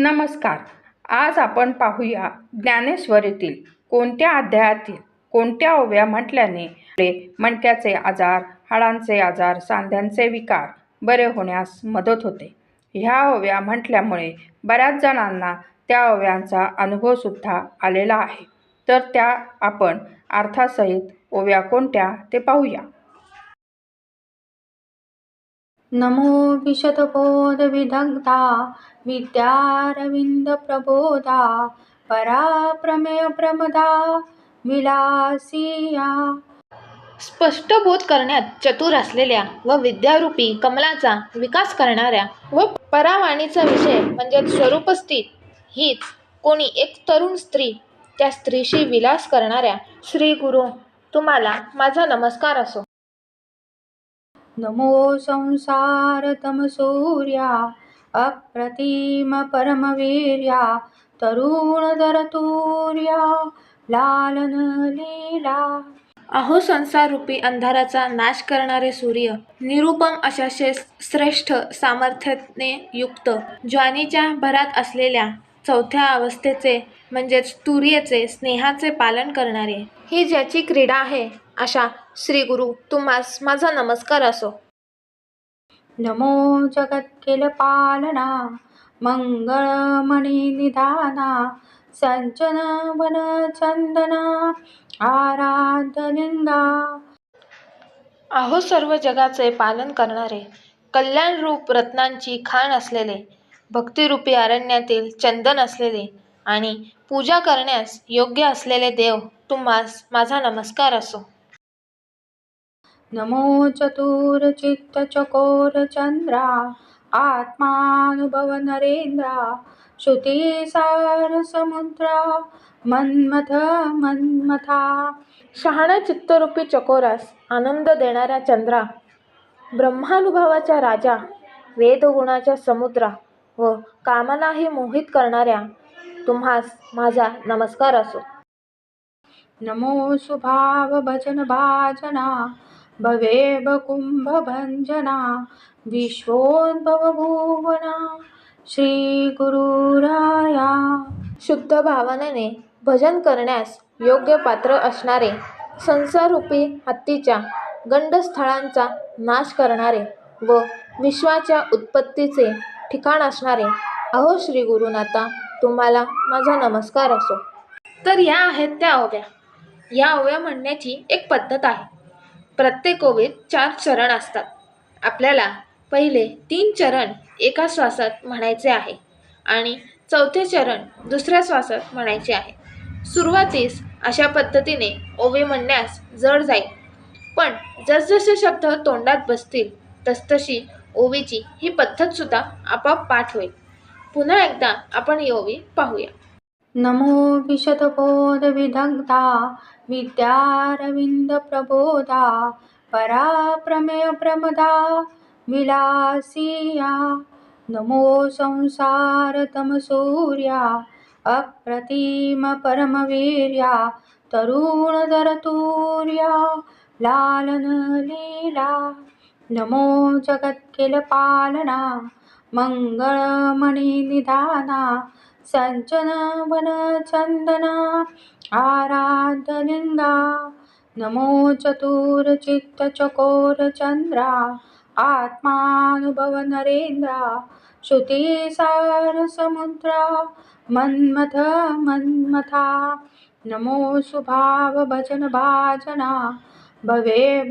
नमस्कार. आज आपण पाहूया ज्ञानेश्वरीतील कोणत्या अध्यायातील कोणत्या ओव्या म्हटल्याने मणक्याचे आजार हाडांचे आजार सांध्यांचे विकार बरे होण्यास मदत होते. ह्या ओव्या म्हटल्यामुळे बऱ्याच जणांना त्या ओव्यांचा अनुभवसुद्धा आलेला आहे. तर त्या आपण अर्थासहित ओव्या कोणत्या ते पाहूया. नमो विशतबोधविदग्धा विद्यारविन्दप्रबोधा पराप्रमेय प्रमदा विलासिया। स्पष्ट बोध करण्यात चतुर असलेल्या व विद्यारूपी कमलाचा विकास करणाऱ्या व परावाणीचा विषय म्हणजे स्वरूपस्थित हीच कोणी एक तरुण स्त्री त्या स्त्रीशी विलास करणाऱ्या श्री गुरु तुम्हाला माझा नमस्कार असो. नमो संसारतमसूर्या अप्रतिम परमवीर्या तरुणधरतूर्या लालन लीला. अहो संसाररूपी अंधाराचा नाश करणारे सूर्य निरुपम अशा शे श्रेष्ठ सामर्थ्याने युक्त ज्वानीच्या भरात असलेल्या चौथ्या अवस्थेचे म्हणजेच तुर्येचे स्नेहाचे पालन करणारे. ही ज्याची क्रीडा आहे अशा श्री गुरु तुम्हास माझा नमस्कार असो. नमो जगत्किलपालना मङ्गलमणिनिधाना सज्जन वनचन्दना आराधलिङ्गा अहो सर्व जगाचे पालन करणारे कल्याणरूप रत्नांची खाण असलेले भक्तिरूपी अरण्यातील चंदन असलेले आणि पूजा करण्यास योग्य असलेले देव तुम्हास माझा नमस्कार असो. नमो चतुरचित्तचकोरचन्द्रा आत्मानुभव नरेन्द्रा श्रुतिसारसमुद्रा मन्मथ मन्मथा। शहाणा चित्तरूपी चकोरास आनंद देणाऱ्या चंद्रा ब्रह्मानुभवाच्या राजा वेदगुणाच्या समुद्रा व कामनाही मोहित करणाऱ्या तुम्हास माझा नमस्कार असो. नमो सुभाव भजन भाजना भवेब कुंभभञ्जना विश्वोद्भव भुवना श्री गुरुराया शुद्ध भावनेने भजन करण्यास योग्य पात्र असणारे संसाररूपी हत्तीच्या गंडस्थळांचा नाश करणारे व विश्वाच्या उत्पत्तीचे ठिकाण असणारे अहो श्री गुरुनाथा तुम्हाला माझा नमस्कार असो. तर या आहेत त्या ओव्या या ओव्या म्हणण्याची एक पद्धत आहे. प्रत्येक ओवीत चार चरण असतात. आपल्याला पहिले तीन चरण एका श्वासात म्हणायचे आहे आणि चौथे चरण दुसऱ्या श्वासात म्हणायचे आहे. सुरुवातीस अशा पद्धतीने ओवी म्हणण्यास जड जाईल. पण जसजसे शब्द तोंडात बसतील तसतशी ओवीची ही पद्धतसुद्धा आपाप पाठ होईल. पुन्हा एकदा आपण ही ओवी पाहूया. नमो विशतबोधविदग्धा विद्यारविन्दप्रबोधा पराप्रमेय प्रमदा विलासिया। नमो संसारतमसूर्या अप्रतिम परमवीर्या तरुणधरतूर्या लालन लीला नमो जगत्किलपालना मङ्गलमणिनिधाना सज्जन वनचन्दना आराधनिंदा नमो चतुरचित्तचकोरचन्द्रा आत्मानुभव नरेन्द्रा श्रुतिसारसमुद्रा मन्मथ मन्मथा नमो सुभाव भजन भाजना भवेब